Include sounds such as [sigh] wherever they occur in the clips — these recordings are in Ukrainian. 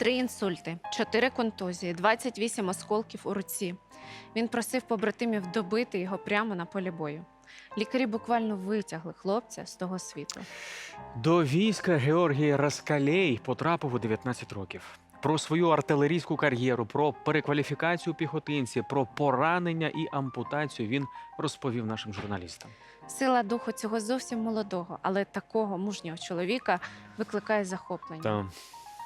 Три інсульти, чотири контузії, 28 осколків у руці. Він просив побратимів добити його прямо на полі бою. Лікарі буквально витягли хлопця з того світу. До війська Георгій Раскалей потрапив у 19 років. Про свою артилерійську кар'єру, про перекваліфікацію піхотинців, про поранення і ампутацію він розповів нашим журналістам. Сила духу цього зовсім молодого, але такого мужнього чоловіка викликає захоплення. Та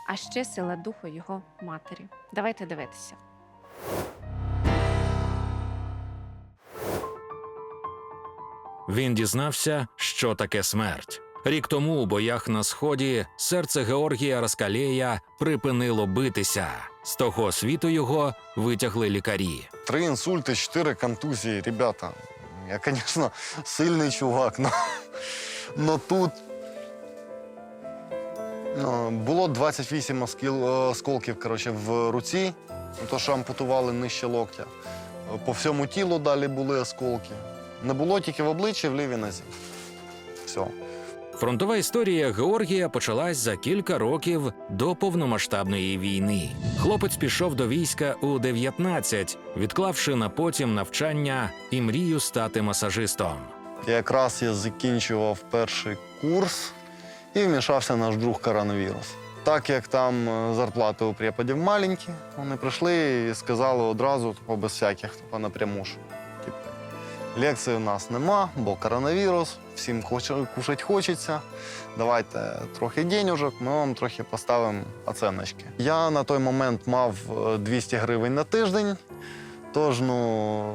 А ще сила духу його матері. Давайте дивитися. Він дізнався, що таке смерть. Рік тому у боях на сході серце Георгія Раскалея припинило битися. З того світу його витягли лікарі. Три інсульти, чотири контузії. Ребята, я, звісно, сильний чувак, но, но тут було 28 оскіл, осколків коротше, в руці, то, що ампутували нижче локтя. По всьому тілу далі були осколки. Не було тільки в обличчі, в лівій нозі. Все. Фронтова історія Георгія почалась за кілька років до повномасштабної війни. Хлопець пішов до війська у 19, відклавши на потім навчання і мрію стати масажистом. Якраз я закінчував перший курс і вмішався наш друг коронавірус. Так як там е, зарплати у преподів маленькі, вони прийшли і сказали одразу, типу, без всяких, типу, напряму. що, Типу, лекції у нас нема, бо коронавірус, всім хоче, кушать хочеться. Давайте трохи денежок, ми вам трохи поставимо оценочки. Я на той момент мав е, 200 гривень на тиждень. Тож, ну,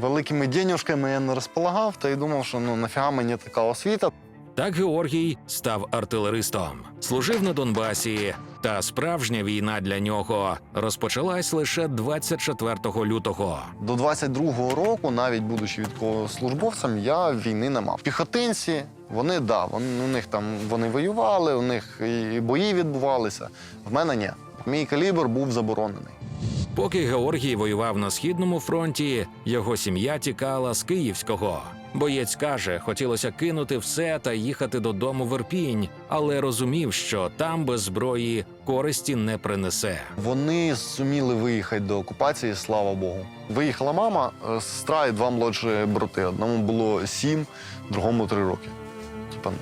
великими денюжками я не розполагав, та й думав, що ну нафіга мені така освіта. Так Георгій став артилеристом, служив на Донбасі. Та справжня війна для нього розпочалась лише 24 лютого. До 22-го року, навіть будучи військовослужбовцем, я війни не мав. Піхотинці, вони да, вони, у них там вони воювали, у них і бої відбувалися. В мене ні. Мій калібр був заборонений. Поки Георгій воював на східному фронті, його сім'я тікала з Київського. Боєць каже, хотілося кинути все та їхати додому в Ірпінь, але розумів, що там без зброї користі не принесе. Вони зуміли виїхати до окупації, слава Богу. Виїхала мама, е, сестра і два молодші брати. Одному було сім, другому три роки. Типа, ну.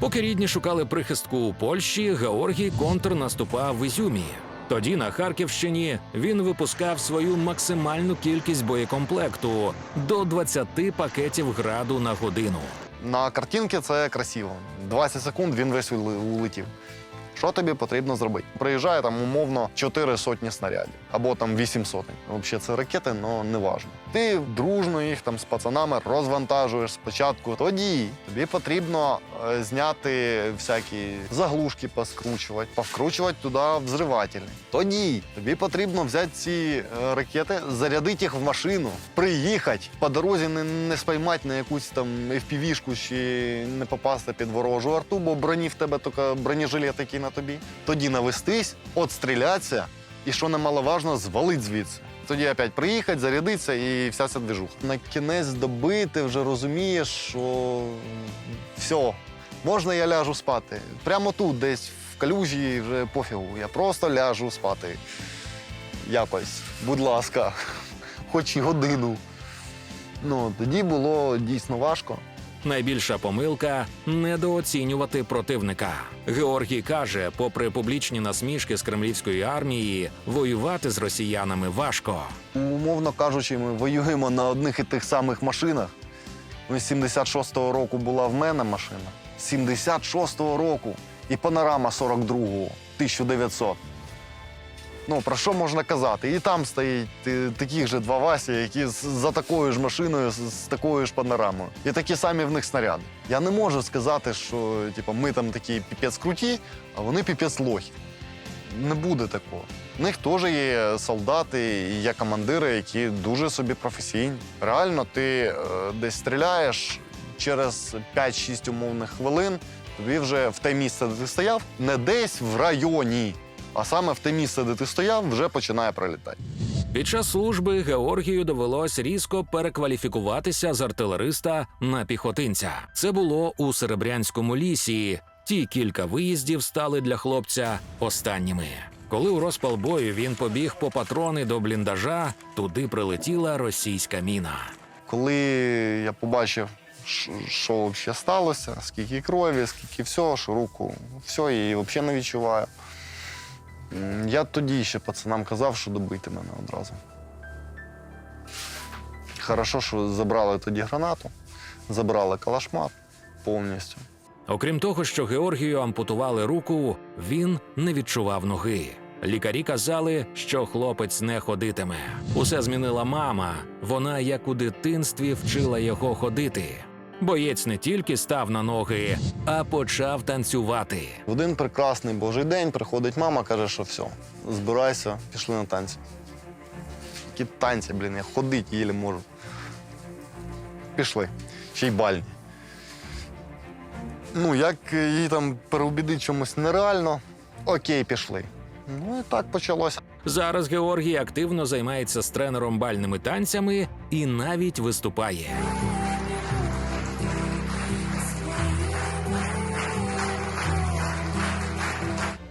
Поки рідні шукали прихистку у Польщі, Георгій контрнаступав в Ізюмі. Тоді на Харківщині він випускав свою максимальну кількість боєкомплекту до 20 пакетів граду на годину. На картинці це красиво. 20 секунд він весь улетів. Що тобі потрібно зробити? Приїжджає там умовно 4 сотні снарядів або там 8 сотень. Взагалі це ракети, але не важно. Ти дружно їх там з пацанами розвантажуєш спочатку. Тоді тобі потрібно е, зняти всякі заглушки, поскручувати, повкручувати туди взривателі. Тоді тобі потрібно взяти ці е, ракети, зарядити їх в машину, приїхати по дорозі не, не спіймати на якусь там FPV-шку чи не попасти під ворожу арту, бо броні в тебе тільки бронежилет тобі. Тоді навестись, отстрілятися і, що немаловажно, звалить звідси. Тоді опять приїхати, зарядитися і вся ця движуха. На кінець доби ти вже розумієш, що все, можна я ляжу спати. Прямо тут, десь в калюжі, вже пофігу. Я просто ляжу спати. Якось, будь ласка, [laughs] хоч і годину. Ну, тоді було дійсно важко. Найбільша помилка недооцінювати противника. Георгій каже, попри публічні насмішки з кремлівської армії, воювати з росіянами важко. Умовно кажучи, ми воюємо на одних і тих самих машинах. З 76-го року була в мене машина. З 76-го року і панорама 42-го, 1900. Ну, про що можна казати? І там стоїть е, таких же два Васі, які за такою ж машиною, з, такою ж панорамою. І такі самі в них снаряди. Я не можу сказати, що типу, ми там такі піпець круті, а вони піпець лохи. Не буде такого. У них теж є солдати і є командири, які дуже собі професійні. Реально, ти е, десь стріляєш через 5-6 умовних хвилин, тобі вже в те місце, де ти стояв, не десь в районі, а саме в те місце, де ти стояв, вже починає прилітати. Під час служби Георгію довелось різко перекваліфікуватися з артилериста на піхотинця. Це було у Серебрянському лісі. Ті кілька виїздів стали для хлопця останніми. Коли у розпал бою він побіг по патрони до бліндажа, туди прилетіла російська міна. Коли я побачив, що взагалі сталося, скільки крові, скільки всього, що руку, все, і взагалі не відчуваю. Я тоді ще пацанам казав, що добити мене одразу. Хорошо, що забрали тоді гранату, забрали калашмат повністю. Окрім того, що Георгію ампутували руку, він не відчував ноги. Лікарі казали, що хлопець не ходитиме. Усе змінила мама. Вона, як у дитинстві, вчила його ходити. Боєць не тільки став на ноги, а почав танцювати. В один прекрасний божий день приходить мама, каже, що все, збирайся, пішли на танці. Які танці, блін, я ходити їлі можу. Пішли. Ще й бальні. Ну, як її там переубідити чомусь нереально, окей, пішли. Ну і так почалося. Зараз Георгій активно займається з тренером бальними танцями і навіть виступає.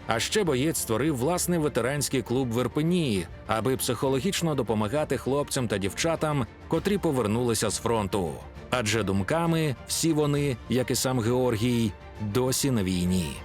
А ще боєць створив власний ветеранський клуб в Ірпені, аби психологічно допомагати хлопцям та дівчатам, котрі повернулися з фронту. Адже думками всі вони, як і сам Георгій, досі на війні.